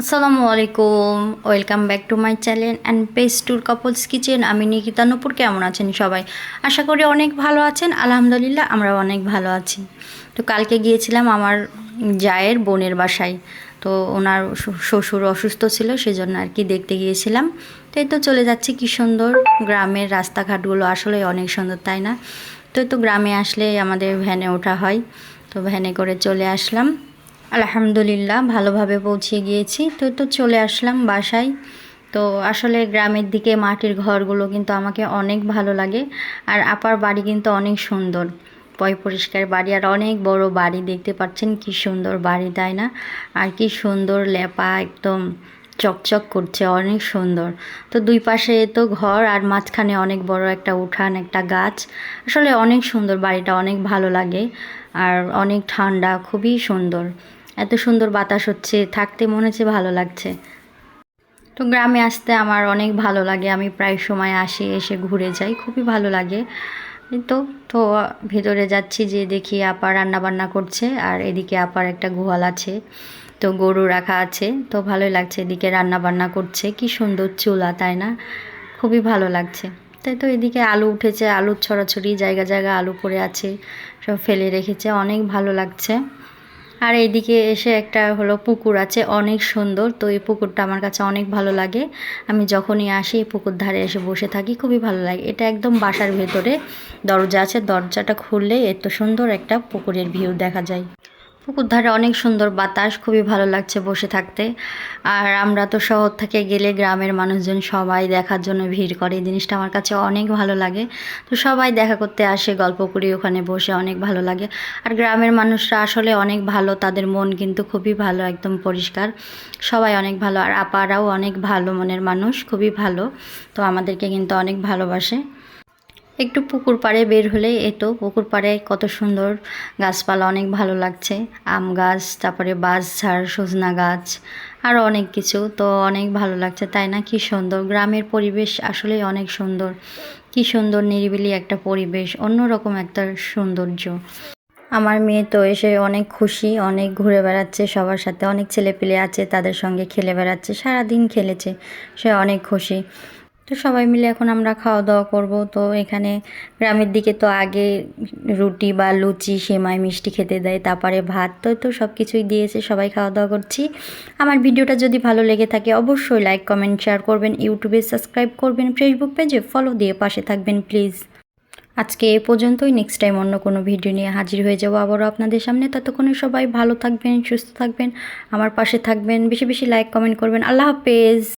আসসালামু আলাইকুম, welcome back to my channel and pace tour couples kitchen. আমি নিকিতা নুপুর, কেমন আছেন সবাই? আশা করি অনেক ভালো আছেন। আলহামদুলিল্লাহ আমরা অনেক ভালো আছি। তো কালকে গিয়েছিলাম আমার জায়ের বোনের বাসায়। তো ওনার শ্বশুর অসুস্থ ছিল, সেজন্য আর কি দেখতে গিয়েছিলাম। তো এই তো চলে যাচ্ছি, কি সুন্দর গ্রামের রাস্তাঘাটগুলো আসলে অনেক সুন্দর, তাই না? তো তো গ্রামে আসলে আমাদের ভ্যানে ওঠা হয়। তো ভ্যানে করে চলে আসলাম। আলহামদুলিল্লাহ, ভালোভাবে পৌঁছে গিয়েছি। তো তো চলে আসলাম বাসায়। তো আসলে গ্রামের দিকে মাটির ঘরগুলো কিন্তু আমাকে অনেক ভালো লাগে। আর আপার বাড়ি কিন্তু অনেক সুন্দর। পয় পরিষ্কার বাড়ি। আর অনেক বড় বাড়ি দেখতে পাচ্ছেন, কি সুন্দর বাড়ি, তাই না? আর কি সুন্দর লেপা একদম চকচক করছে, অনেক সুন্দর। তো দুই পাশে তো ঘর, আর মাঝখানে অনেক বড় একটা উঠান, একটা গাছ। আসলে অনেক সুন্দর বাড়িটা, অনেক ভালো লাগে। আর অনেক ঠান্ডা, খুবই সুন্দর। এত সুন্দর বাতাস হচ্ছে, থাকতে মনে হচ্ছে ভালো লাগছে। তো গ্রামে আসতে আমার অনেক ভালো লাগে, আমি প্রায় সময় আসি, এসে ঘুরে যাই, খুবই ভালো লাগে। তো তো ভেতরে যাচ্ছি যে দেখি আপা রান্না বান্না করছে, আর এদিকে আপার একটা গোয়াল আছে, তো গরু রাখা আছে, তো ভালোই লাগছে এদিকে রান্না বান্না করছে, কি সুন্দর চুলা, তাই না? খুবই ভালো লাগছে। তাই তো এদিকে আলু উঠেছে, আলুর ছড়াছড়ি, জায়গা জায়গা আলু পড়ে আছে, সব ফেলে রেখেছে, অনেক ভালো লাগছে। আর এইদিকে এসে একটা হলো পুকুর আছে, অনেক সুন্দর। তো এই পুকুরটা আমার কাছে অনেক ভালো লাগে। আমি যখনই আসি এই পুকুর ধারে এসে বসে থাকি, খুবই ভালো লাগে। এটা একদম বাসার ভেতরে। দরজা আছে, দরজাটা খুললে এত সুন্দর একটা পুকুরের ভিউ দেখা যায়। পুকুর ধারে অনেক সুন্দর বাতাস, খুবই ভালো লাগছে বসে থাকতে। আর আমরা তো শহর থেকে গেলে গ্রামের মানুষজন সবাই দেখার জন্য ভিড় করে। এই জিনিসটা আমার কাছে অনেক ভালো লাগে। তো সবাই দেখা করতে আসে, গল্প করি ওখানে বসে, অনেক ভালো লাগে। আর গ্রামের মানুষরা আসলে অনেক ভালো, তাদের মন কিন্তু খুবই ভালো, একদম পরিষ্কার। সবাই অনেক ভালো, আর আপারাও অনেক ভালো মনের মানুষ, খুবই ভালো। তো আমাদেরকে কিন্তু অনেক ভালোবাসে। একটু পুকুর পাড়ে বের হলে এতো পুকুর পাড়ে কত সুন্দর গাছপালা, অনেক ভালো লাগছে। আম গাছ, তারপরে বাঁশঝাড় সজনা গাছ আরও অনেক কিছু। তো অনেক ভালো লাগছে, তাই না? কি সুন্দর। গ্রামের পরিবেশ আসলে অনেক সুন্দর। কি সুন্দর, নিরিবিলি একটা পরিবেশ, অন্যরকম একটা সৌন্দর্য। আমার মেয়ে তো এসে অনেক খুশি, অনেক ঘুরে বেড়াচ্ছে, সবার সাথে অনেক ছেলেপিলে আছে, তাদের সঙ্গে খেলে বেড়াচ্ছে, সারাদিন খেলেছে, সে অনেক খুশি। তো সবাই মিলে এখন আমরা খাওয়া দাওয়া করব। তো এখানে গ্রামের দিকে তো আগে রুটি বা লুচি, সেমাই, মিষ্টি খেতে দেয়, তারপরে ভাত। তো তো সব কিছুই দিয়েছে, সবাই খাওয়া দাওয়া করছি। আমার ভিডিওটা যদি ভালো লেগে থাকে অবশ্যই লাইক কমেন্ট শেয়ার করবেন। ইউটিউবে সাবস্ক্রাইব করবেন। ফেসবুক পেজে ফলো দিয়ে পাশে থাকবেন প্লিজ আজকে এ পর্যন্তই। নেক্সট টাইম অন্য কোনো ভিডিও নিয়ে হাজির হয়ে যাব আবারও আপনাদের সামনে। ততক্ষণে সবাই ভালো থাকবেন, সুস্থ থাকবেন। আমার পাশে থাকবেন। বেশি বেশি লাইক কমেন্ট করবেন। আল্লাহ হাফেজ।